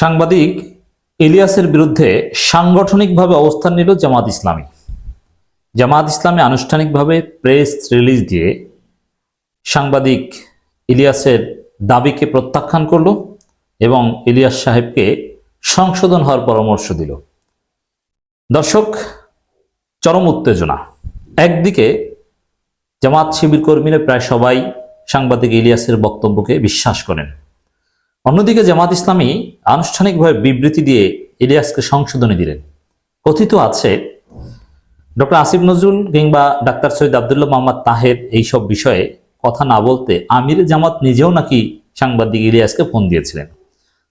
সাংবাদিক ইলিয়াসের বিরুদ্ধে সাংগঠনিকভাবে অবস্থান নিল জামাত ইসলামী। জামাত ইসলামী আনুষ্ঠানিকভাবে প্রেস রিলিজ দিয়ে সাংবাদিক ইলিয়াসের দাবিকে প্রত্যাখ্যান করল এবং ইলিয়াস সাহেবকে সংশোধন হওয়ার পরামর্শ দিল। দর্শক, চরম উত্তেজনা। একদিকে জামাত শিবির কর্মীরা প্রায় সবাই সাংবাদিক ইলিয়াসের বক্তব্যকে বিশ্বাস করেন। অন্যদিকে জামাত ইসলামী আনুষ্ঠানিকভাবে বিবৃতি দিয়ে ইলিয়াসকে সংশোধনী দিলেন। কথিত আছে, ডক্টর আসিফ নজরুল কিংবা ডাক্তার সৈয়দ আবদুল্লাহ মোহাম্মদ তাহের এইসব বিষয়ে কথা না বলতে আমির জামাত নিজেও নাকি সাংবাদিক ইলিয়াসকে ফোন দিয়েছিলেন।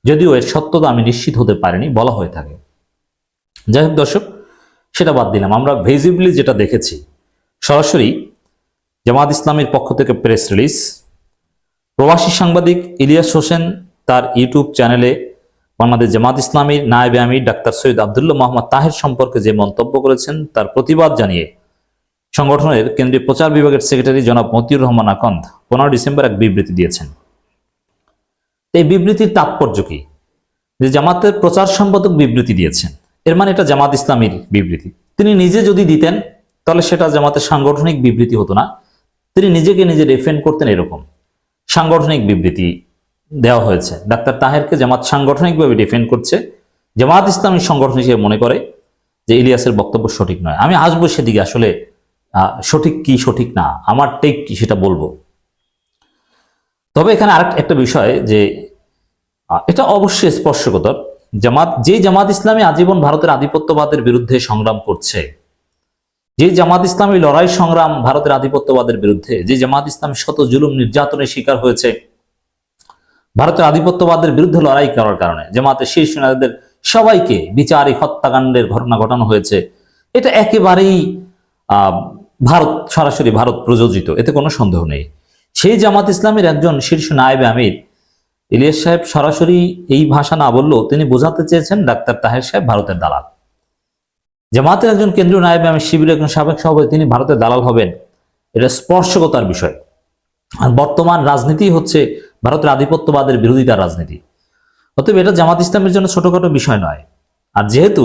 যদিও এর সত্যতা আমি নিশ্চিত হতে পারিনি, বলা হয়ে থাকে। যাই হোক দর্শক, সেটা বাদ দিলাম। আমরা ভিজিবলি যেটা দেখেছি, সরাসরি জামাত ইসলামের পক্ষ থেকে প্রেস রিলিজ প্রবাসী সাংবাদিক ইলিয়াস হোসেন তার ইউটিউব চ্যানেলে বাংলাদেশ জামাত ইসলামীর নায়েবে আমি ডাক্তার সৈয়দ আবদুল্লাহ মোহাম্মদ তাহের সম্পর্কে যে মন্তব্য করেছেন, তার প্রতিবাদ জানিয়ে সংগঠনের কেন্দ্রীয় প্রচার বিভাগের সেক্রেটারি জনাব মতিউর রহমান আকন্দ পনেরো ডিসেম্বর এক বিবৃতি দিয়েছেন। এই বিবৃতির তাৎপর্য কি? যে জামাতের প্রচার সম্পাদক বিবৃতি দিয়েছেন। এর মানে এটা জামাত ইসলামীর বিবৃতি। তিনি নিজে যদি দিতেন, তাহলে সেটা জামাতের সাংগঠনিক বিবৃতি হতো না। তিনি নিজেকে নিজে ডিফেন্ড করতেন এরকম। সাংগঠনিক বিবৃতি দেওয়া হয়েছে। ডাক্তার তাহেরকে জামাত সাংগঠনিকভাবে ডিফেন্ড করছে। জামাত ইসলামী সংগঠন হিসেবে মনে করে যে ইলিয়াসের বক্তব্য সঠিক নয়। আমি আসব সেদিকে আসলে সঠিক কি, সঠিক না, আমার টেক কি সেটা বলব। তবে এখানে আরেক একটা বিষয় যে এটা অবশ্যই স্পর্শকতর। জামাত, যে জামাত ইসলামী আজীবন ভারতের আধিপত্যবাদের বিরুদ্ধে সংগ্রাম করছে, যে জামাত ইসলামী লড়াই সংগ্রাম ভারতের আধিপত্যবাদের বিরুদ্ধে, যে জামাত ইসলামী শত জুলুম নির্যাতনের শিকার হয়েছে ভারতের আধিপত্যবাদের বিরুদ্ধে লড়াই করার কারণে। জামাতের শীর্ষ নেতাদের সবাইকে বিচারিক হত্যাকাণ্ডের ঘটনা ঘটানো হয়েছে। এটা একেবারেই ভারত, সরাসরি ভারত প্রযোজিত। এতে কোনো সন্দেহ নেই। সেই জামাত ইসলামের একজন শীর্ষ নায়েবে আমির, ইলিয়াস সাহেব সরাসরি এই ভাষা না বললেও তিনি বোঝাতে চেয়েছেন ডাক্তার তাহের সাহেব ভারতের দালাল। জামাতের একজন কেন্দ্রীয় নায়েবে আমির শিবিরের একজন সাবেক সভাপতি, তিনি ভারতের দালাল হবেন। এটা স্পর্শকতার বিষয়। আর বর্তমান রাজনীতি হচ্ছে ভারতের আধিপত্যবাদের বিরোধিতার রাজনীতি। অতএব এটা জামাত ইসলামের জন্য ছোটখাটো বিষয় নয়। আর যেহেতু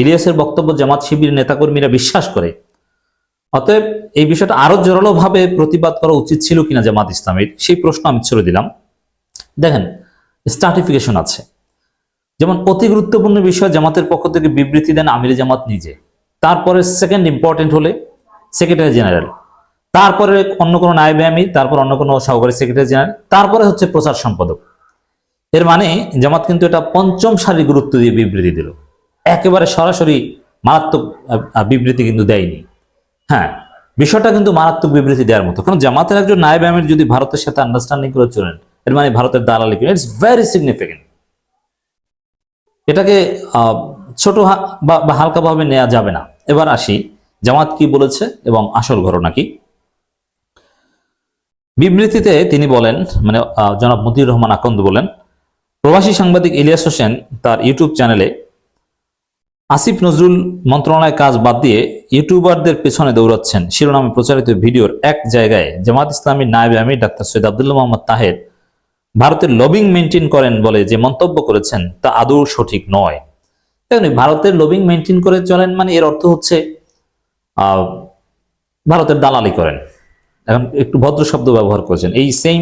ইলিয়াসের বক্তব্য জামাত শিবির নেতাকর্মীরা বিশ্বাস করে, অতএব এই বিষয়টা আরও জোরালোভাবে প্রতিবাদ করা উচিত ছিল কিনা জামাত ইসলামের, সেই প্রশ্ন আমি ছেড়ে দিলাম। দেখেন স্টার্টিফিকেশন আছে। যেমন অতি গুরুত্বপূর্ণ বিষয় জামাতের পক্ষ থেকে বিবৃতি দেন আমির জামাত নিজে। তারপরে সেকেন্ড ইম্পর্টেন্ট হলে সেক্রেটারি জেনারেল তারপরে অন্য কোনো নায়েবে আমির, তারপর অন্য কোনো সহকারী সেক্রেটারি জেনারেল তারপরে হচ্ছে প্রচার সম্পাদক। এর মানে জামাত কিন্তু এটা পঞ্চম সারি গুরুত্ব দিয়ে বিবৃতি দিল। একেবারে সরাসরি মারাত্মক বিবৃতি কিন্তু দেয়নি। হ্যাঁ বিষয়টা কিন্তু মারাত্মক বিবৃতি দেওয়ার মতো। কারণ জামাতের একজন নায়েব আমির যদি ভারতের সাথে আন্ডারস্ট্যান্ডিং করে চলেন, এর মানে ভারতের দালালি ইটস ভেরি সিগনিফিকেন্ট এটাকে ছোট বা হালকাভাবে নেওয়া যাবে না। এবার আসি, জামাত কি বলেছে এবং আসল ঘটনা কি? বিবৃতিতে তিনি বলেন মানে জনাব মতিউর রহমান আকন্দ বলেন, প্রবাসী সাংবাদিক ইলিয়াস হোসেন তার ইউটিউব চ্যানেলে আসিফ নজরুল মন্ত্রণালয়ের কাজ বাদ দিয়ে ইউটিউবারদের পেছনে দৌড়াচ্ছেন। শিরোনামে প্রচারিত ভিডিওর এক জায়গায় জামাত ইসলামী নায়েবে আমির ডাক্তার সৈয়দ আবদুল্লাহ মোহাম্মদ তাহের ভারতের লবিং মেনটেন করেন বলে যে মন্তব্য করেছেন, তা আদৌ সঠিক নয়। ভারতের লবিং মেনটেন করে চলেন মানে এর অর্থ হচ্ছে ভারতের দালালি করেন। এখন একটু ভদ্র শব্দ ব্যবহার করেছেন। এই সেম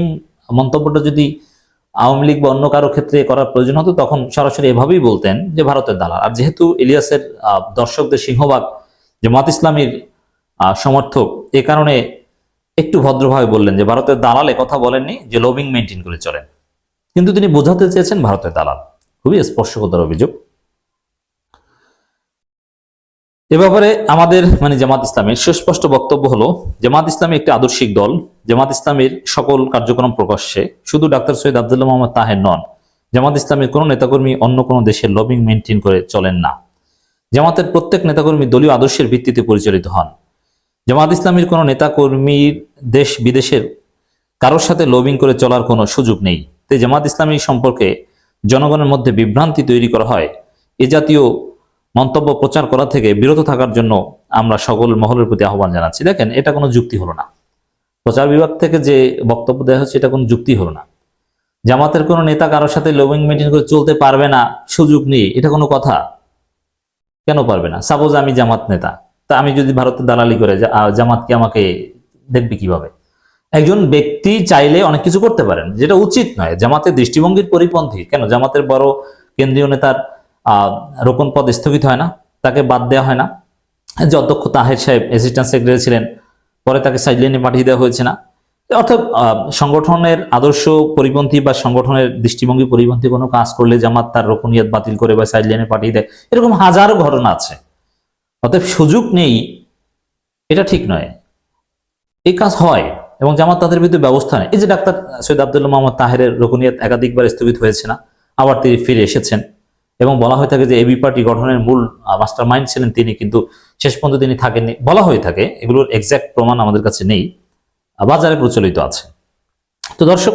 মন্তব্যটা যদি আওয়ামী লীগ বা অন্য কারও ক্ষেত্রে করার প্রয়োজন হতো, তখন সরাসরি এভাবেই বলতেন যে ভারতের দালাল। আর যেহেতু ইলিয়াসের দর্শকদের সিংহভাগ যে মত ইসলামীর সমর্থক, এ কারণে একটু ভদ্রভাবে বললেন যে ভারতের দালাল কথা বলেননি, যে লবিং মেনটেন করে চলেন। কিন্তু তিনি বোঝাতে চেয়েছেন ভারতের দালাল। খুবই স্পর্শকতার অভিযোগ। এ ব্যাপারে আমাদের মানে জামাত ইসলামের সুস্পষ্ট বক্তব্য হলো, জামাত ইসলামী একটি আদর্শিক দল। জামাত ইসলামের সকল কার্যক্রম প্রকাশ্যে শুধু ডাক্তার সৈয়দ আবদুল্লাহ মোহাম্মদ তাহের নন, জামাত ইসলামের কোনো নেতাকর্মী অন্য কোনো দেশের লবিং মেনটেন করে চলেন না। জামাতের প্রত্যেক নেতাকর্মী দলীয় আদর্শের ভিত্তিতে পরিচালিত হন। জামাত ইসলামীর কোনো নেতাকর্মীর দেশ বিদেশের কারোর সাথে লবিং করে চলার কোনো সুযোগ নেই। তাই জামাত ইসলামী সম্পর্কে জনগণের মধ্যে বিভ্রান্তি তৈরি করা হয়। এ জাতীয় মন্তব্য প্রচার করা থেকে বিরত থাকার জন্য আমরা সকল মহলের প্রতি আহ্বান জানাচ্ছি। দেখেন এটা কোনো যুক্তি হলো না। প্রচার বিভাগ থেকে যে বক্তব্য দেওয়া হচ্ছে এটা কোনো যুক্তি হলো না। জামাতের কোনো নেতা কারোর সাথে লবিং মেনটেন করে চলতে পারবে না সুযোগ নেই এটা কোনো কথা? কেন পারবে না? সাপোজ আমি জামাত নেতা তা আমি যদি ভারতের দালালি করে জা- আহ, জামাত কি আমাকে দেখবে কীভাবে? একজন ব্যক্তি চাইলে অনেক কিছু করতে পারেন যেটা উচিত নয়। জামাতের দৃষ্টিভঙ্গির পরিপন্থী। কেন? জামাতের বড় কেন্দ্রীয় নেতার রোকন পদ স্থগিত হয় না, তাকে বাদ দেওয়া হয় না। যে অধ্যক্ষ তাহের সাহেব অ্যাসিস্ট্যান্ট সেক্রেটারি ছিলেন, পরে তাকে সাইডলাইনে পাঠিয়ে দেওয়া হয়েছে না। অর্থাৎ সংগঠনের আদর্শ পরিপন্থী বা সংগঠনের দৃষ্টিভঙ্গি পরিপন্থী কোনো কাজ করলে জামাত তার রোকনিয়াত বাতিল করে বা সাইডলাইনে পাঠিয়ে দেয়, এরকম হাজারো ঘটনা আছে। অতএব সুযোগ নেই, এটা ঠিক নয়। এই কাজ হয় এবং জামাত তাদের বিরুদ্ধে ব্যবস্থা নেয়। এই যে ডাক্তার সৈয়দ আবদুল্লাহ মোহাম্মদ তাহেরের রোকনিয়াত একাধিকবার স্থগিত হয়েছে না, আবার তিনি ফিরে এসেছেন। এবং বলা হয়ে থাকে যে এবি পার্টি গঠনের মূল মাস্টার মাইন্ড ছিলেন তিনি, কিন্তু শেষ পর্যন্ত তিনি থাকেননি। বলা হয়ে থাকে, এগুলোর এক্স্যাক্ট প্রমাণ আমাদের কাছে নেই বাজারে প্রচলিত আছে। তো দর্শক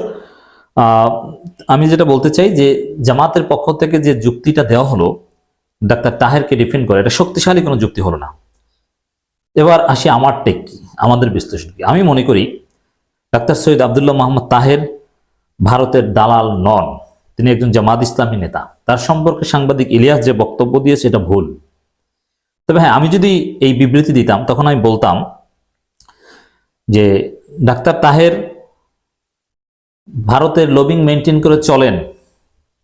আমি যেটা বলতে চাই যে জামাতের পক্ষ থেকে যে যুক্তিটা দেওয়া হলো, ডাক্তার তাহেরকে ডিফেন্ড করে, এটা শক্তিশালী কোনো যুক্তি হলো না। এবার আসি আমার টেক কি, আমাদের বিশ্লেষণ কি। আমি মনে করি, ডাক্তার সৈয়দ আবদুল্লাহ মোহাম্মদ তাহের ভারতের দালাল নন। তিনি একজন জামাত ইসলামী নেতা। তার সম্পর্কে সাংবাদিক ইলিয়াস যে বক্তব্য দিয়েছে এটা ভুল। তবে হ্যাঁ আমি যদি এই বিবৃতি দিতাম, তখন আমি বলতাম যে ডাক্তার তাহের ভারতের লবিং মেনটেন করে চলেন।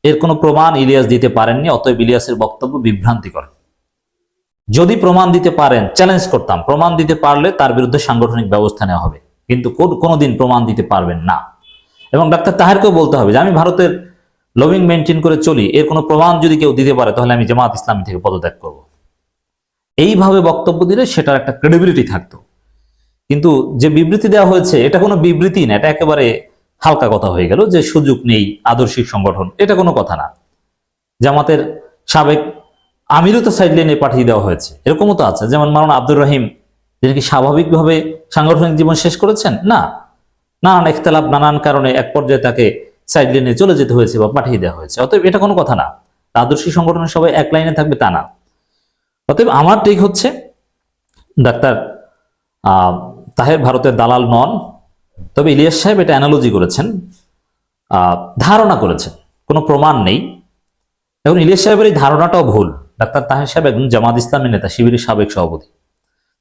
এর কোনো প্রমাণ ইলিয়াস দিতে পারেননি, অতএব ইলিয়াসের বক্তব্য বিভ্রান্তিকর। যদি প্রমাণ দিতে পারেন চ্যালেঞ্জ করতাম। প্রমাণ দিতে পারলে তার বিরুদ্ধে সাংগঠনিক ব্যবস্থা নেওয়া হবে। কিন্তু কোন- কোনোদিন প্রমাণ দিতে পারবেন না। এবং ডাক্তার তাহেরকেও বলতে হবে যে, আমি ভারতের লবিং মেনটেন করে চলি, এর কোনো প্রমাণ যদি কেউ দিতে পারে, তাহলে আমি জামাত ইসলামী থেকে পদত্যাগ করব। এইভাবে বক্তব্য দিলে সেটার একটা ক্রেডিবিলিটি থাকতো। কিন্তু যে বিবৃতি দেওয়া হয়েছে, এটা কোনো বিবৃতি না, এটা একেবারে হালকা কথা হয়ে গেল যে সুযোগ নেই, আদর্শিক সংগঠন, এটা কোনো কথা না। জামাতের সাবেক আমিরও তো সাইডলাইনে পাঠিয়ে দেওয়া হয়েছে, এরকমও তো আছে। যেমন মারানা আব্দুর রহিম, যিনি কি স্বাভাবিকভাবে সাংগঠনিক জীবন শেষ করেছেন? না। নানান একতলাপ নানান কারণে এক পর্যায়ে তাকে সাইডলাইনে চলে যেতে হয়েছে বা পাঠিয়ে দেওয়া হয়েছে। অতএব এটা কোনো কথা না। আদর্শিক সংগঠনের সবাই এক লাইনে থাকবে তা না। অতএব আমার ঠিক হচ্ছে ডাক্তার তাহের ভারতের দালাল নন, তবে ইলিয়াস সাহেব এটা অ্যানালজি করেছেন ধারণা করেছেন। কোনো প্রমাণ নেই। এখন ইলিয়াস সাহেবের এই ধারণাটাও ভুল। ডাক্তার তাহের সাহেব একজন জামাত ইসলামী নেতা, শিবিরের সাবেক সভাপতি।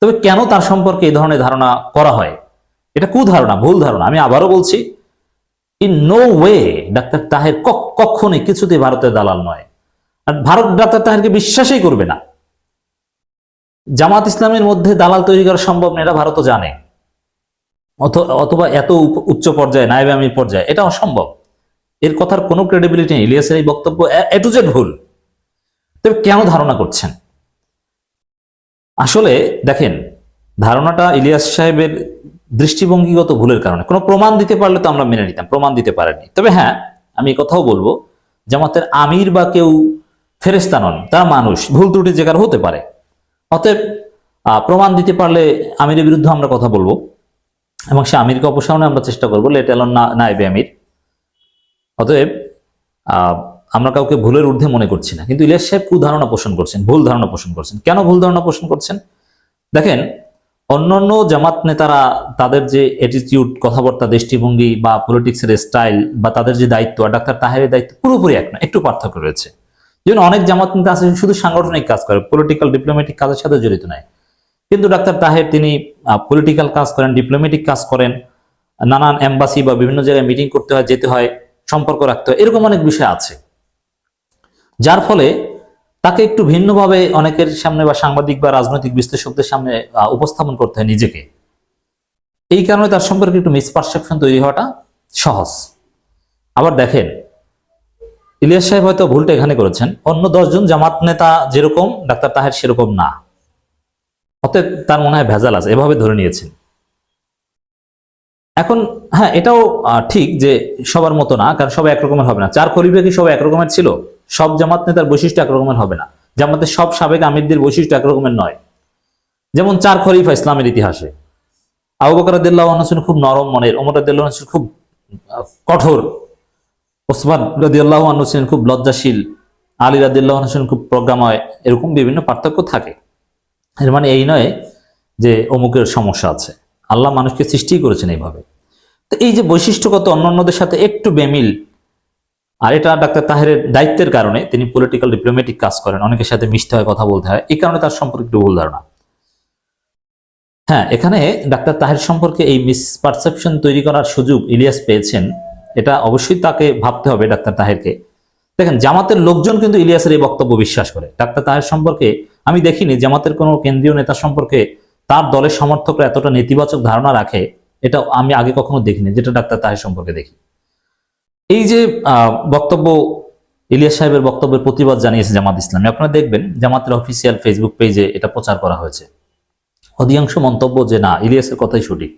তবে কেন তার সম্পর্কে এই ধরনের ধারণা করা হয়? এটা কুধারণা ভুল ধারণা। আমি আবারও বলছি ইন নো ওয়ে ডাক্তার তাহের কখনোই কিছুতেই ভারতের দালাল নয়। আর ভারত ডাক্তার তাহেরকে বিশ্বাসই করবে না। জামাত ইসলামের মধ্যে দালাল তৈরি করা সম্ভব না, এটা ভারতও জানে। অথ- অথবা এত উচ্চ পর্যায়ে আমির পর্যায়ে, এটা অসম্ভব। এর কথার কোনো ক্রেডিবিলিটি নেই। ইলিয়াসের এই বক্তব্য এ টু জেড ভুল। তবে কেন ধারণা করছেন? আসলে দেখেন, ধারণাটা ইলিয়াস সাহেবের দৃষ্টিভঙ্গিগত ভুলের কারণে। কোনো প্রমাণ দিতে পারলে তো আমরা মেনে নিতাম, প্রমাণ দিতে পারেনি তবে হ্যাঁ আমি কথাও বলব, জামাতের আমির বা কেউ ফেরেস্তা নন, তারা মানুষ, ভুল ত্রুটি যে কারও হতে পারে। অতএব প্রমাণ দিতে পারলে আমিরের বিরুদ্ধে আমরা কথা বলব এবং সে আমিরকে অপসারণে আমরা চেষ্টা করব লেট এলন না নাইবে আমির। অতএব আমরা কাউকে ভুলের ঊর্ধ্বে মনে করছি না। কিন্তু ইলিয়াস সাহেব কুধারণা পোষণ করছেন, ভুল ধারণা পোষণ করছেন। কেন ভুল ধারণা পোষণ করছেন? দেখেন অন্যান্য জামাত নেতারা তাদের যে অ্যাটিটিউড কথাবার্তা, দৃষ্টিভঙ্গি বা পলিটিক্সের স্টাইল বা তাদের যে দায়িত্ব ডাক্তার তাহেরের দায়িত্ব পুরোপুরি এক না একটু পার্থক্য রয়েছে। যেমন অনেক জামাত নেতা আছে শুধু সাংগঠনিক কাজ করে পলিটিক্যাল ডিপ্লোম্যাটিক কাজের সাথে জড়িত নয় কিন্তু ডাক্তার তাহের তিনি পলিটিক্যাল কাজ করেন ডিপ্লোম্যাটিক কাজ করেন, নানান এম্বাসি বা বিভিন্ন জায়গায় মিটিং করতে হয়, যেতে হয়, সম্পর্ক রাখতে হয়, এরকম অনেক বিষয় আছে। যার ফলে তাকে একটু ভিন্নভাবে অনেকের সামনে বা সাংবাদিক বা রাজনৈতিক বিশ্লেষকদের সামনে উপস্থাপন করতে হয় নিজেকে। এই কারণে তার সম্পর্কে একটু মিসপারসেপশন তৈরি হওয়াটা সহজ। আবার দেখেন, ইলিয়াস সাহেব হয়তো ভুলটা এখানে করেছেন। অন্য দশজন জামাত নেতা যেরকম, ডাক্তার তাহের সেরকম না। অতএব তার মনে হয় ভেজাল আছে, এভাবে ধরে নিয়েছেন। এখন হ্যাঁ এটাও ঠিক যে সবার মতো না, কারণ সবাই একরকমের হবে না। চার খলিফা কি সবাই একরকমের ছিল? সব জামাত নেতার বৈশিষ্ট্য একরকমের হবে না। জামাতের সব সাবেক আমিরদের বৈশিষ্ট্য একরকমের নয়। যেমন চার খরিফা ইসলামের ইতিহাসে। আবু বকর রাদিয়াল্লাহু আনহু খুব নরম মনের, ওমর রাদিয়াল্লাহু আনহু খুব কঠোর। ওসমান রাদিয়াল্লাহু আনহু ছিলেন খুব লজ্জাশীল। আলী রাদিয়াল্লাহু আনহু ছিলেন খুব প্রজ্ঞাময়। এরকম বিভিন্ন পার্থক্য থাকে। এর মানে এই নয় যে অমুকের সমস্যা আছে। আল্লাহ মানুষকে সৃষ্টি করেছেন এইভাবে। তো এই যে বৈশিষ্ট্যগত অন্যান্যদের সাথে একটু বেমিল আর এটা ডাক্তার তাহেরের দায়িত্বের কারণে তিনি পলিটিক্যাল ডিপ্লোম্যাটিক কাজ করেন। অনেকের সাথে মিশতে হয়, কথা বলতে হয়। এই কারণে তার সম্পর্কে একটু ভুল ধারণা। হ্যাঁ এখানে ডাক্তার তাহের সম্পর্কে এই মিসপারসেপশন তৈরি করার সুযোগ ইলিয়াস পেয়েছেন। এটা অবশ্যই তাকে ভাবতে হবে ডাক্তার তাহেরকে। দেখেন, জামাতের লোকজন কিন্তু ইলিয়াসের এই বক্তব্য বিশ্বাস করে। ডাক্তার তাহের সম্পর্কে আমি দেখিনি, জামাতের কোনো কেন্দ্রীয় নেতা সম্পর্কে তার দলের সমর্থকরা এতটা নেতিবাচক ধারণা রাখে, এটা আমি আগে কখনো দেখিনি, যেটা ডাক্তার তাহের সম্পর্কে দেখি। এই যে বক্তব্য ইলিয়াস সাহেবের বক্তব্যের প্রতিবাদ জানিয়েছে জামাত ইসলামী, আপনারা দেখবেন জামাতের অফিসিয়াল ফেসবুক পেজে এটা প্রচার করা হয়েছে। অধিকাংশ মন্তব্য যে না, ইলিয়াসের কথাই সঠিক।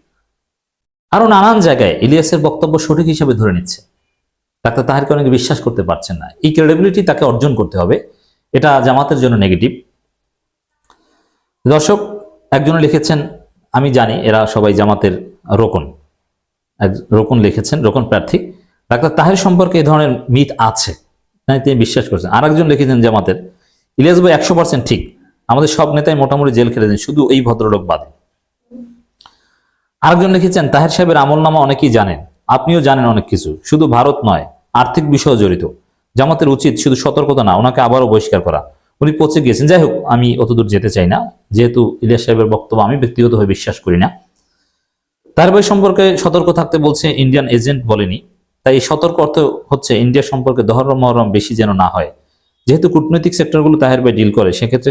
আরও নানান জায়গায় ইলিয়াসের বক্তব্য সঠিক হিসেবে ধরে নিচ্ছে। ডাক্তার তাহারকে অনেকে বিশ্বাস করতে পারছেন না। এই ক্রেডিবিলিটি তাকে অর্জন করতে হবে। এটা জামাতের জন্য নেগেটিভ দর্শক, একজনে লিখেছেন, আমি জানি, এরা সবাই জামাতের রোকন। রোকন লিখেছেন, রোকন প্রার্থী। ডাক্তার তাহের সম্পর্কে এই ধরনের মিথ আছে। তিনি বিশ্বাস করছেন। আর একজন লিখেছেন জামাতের, ইলিয়াস ভাই একশো পার্সেন্ট ঠিক। আমাদের সব নেতাই মোটামুটি জেল খেটেছেন শুধু এই ভদ্রলোক বাদে। আরেকজন লিখেছেন তাহের সাহেবের আমল নামা অনেকেই জানেন। আপনিও জানেন অনেক কিছু। শুধু ভারত নয়, আর্থিক বিষয় জড়িত। জামাতের উচিত শুধু সতর্কতা না, ওনাকে আবারও বহিষ্কার করা। উনি পচে গিয়েছেন। যাই হোক, আমি অতদূর যেতে চাই না। যেহেতু ইলিয়াস সাহেবের বক্তব্য আমি ব্যক্তিগতভাবে বিশ্বাস করি না। তার বই সম্পর্কে সতর্ক থাকতে বলছে, ইন্ডিয়ান এজেন্ট বলেনি। তাই এই সতর্ক অর্থ হচ্ছে ইন্ডিয়া সম্পর্কে দহরম মহরম বেশি যেন না হয়। যেহেতু কূটনৈতিক সেক্টরগুলো তাহের ভাই ডিল করে, সেক্ষেত্রে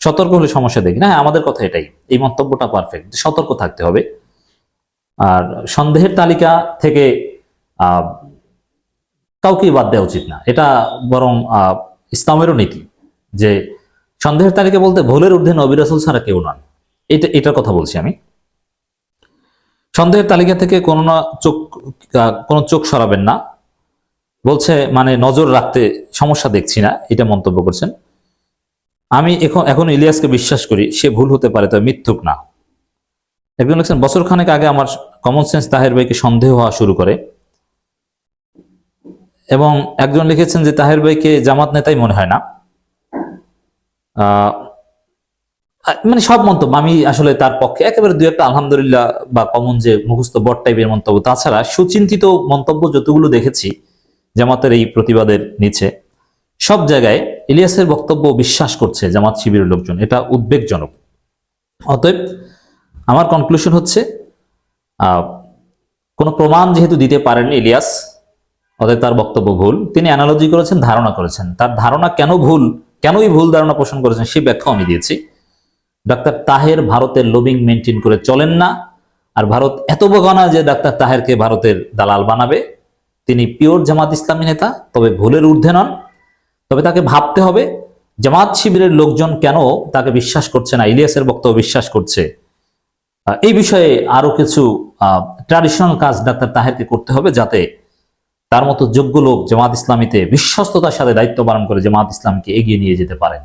সতর্ক হলে সমস্যা দেখি। না, আমাদের কথা এটাই। এই মন্তব্যটা পারফেক্ট সতর্ক থাকতে হবে। আর সন্দেহের তালিকা থেকে কাউকেই বাদ দেওয়া উচিত না। এটা বরং ইসলামেরও নীতি, যে সন্দেহের তালিকা বলতে ভুলের ঊর্ধ্বে নবী রাসূল ছাড়া কেউ নন। এটা, এটার কথা বলছি আমি। সন্দেহের তালিকা থেকে কোনো না চোখ কোনো চোখ সরাবেন না। বলছে মানে নজর রাখতে সমস্যা দেখছি না, এটা মন্তব্য করছেন। আমি এখন এখন ইলিয়াসকে বিশ্বাস করি, সে ভুল হতে পারে, তবে মিথ্যুক না। একজন লিখছেন, বছর খানেক আগে আমার কমন সেন্স তাহের ভাইকে সন্দেহ হওয়া শুরু করে। এবং একজন লিখেছেন যে তাহের ভাইকে জামাত নেতাই মনে হয় না। মানে সব মন্তব্য, আমি আসলে তার পক্ষে একেবারে দু একটা আলহামদুলিল্লাহ বা কমন যে মুখস্থ বট টাইপের মন্তব্য। তাছাড়া সুচিন্তিত মন্তব্য যতগুলো দেখেছি, জামাতের এই প্রতিবাদের নিচে, সব জায়গায় ইলিয়াসের বক্তব্য বিশ্বাস করছে জামাত শিবিরের লোকজন। এটা উদ্বেগজনক। অতএব আমার কনক্লুশন হচ্ছে কোনো প্রমাণ যেহেতু দিতে পারেননি ইলিয়াস, অতএব তার বক্তব্য ভুল। তিনি অ্যানালজি করেছেন, ধারণা করেছেন। তার ধারণা কেন ভুল, কেনই ভুল ধারণা পোষণ করেছেন, সে ব্যাখ্যা আমি দিয়েছি। ডাক্তার তাহের ভারতের লবিং মেনটেন করে চলেন না। আর ভারত এত বগানা যে ডাক্তার তাহেরকে ভারতের দালাল বানাবে। তিনি পিওর জামাত ইসলামী নেতা, তবে ভুলের ঊর্ধ্বে নন। তবে তাকে ভাবতে হবে, জামাত শিবিরের লোকজন কেন তাকে বিশ্বাস করছে না? ইলিয়াসের বক্তব্য বিশ্বাস করছে। এই বিষয়ে আরও কিছু ট্র্যাডিশনাল কাজ ডাক্তার তাহেরকে করতে হবে যাতে তার মতো যোগ্য লোক জামাত ইসলামীতে বিশ্বস্ততার সাথে দায়িত্ব পালন করে জামাত ইসলামকে এগিয়ে নিয়ে যেতে পারেন।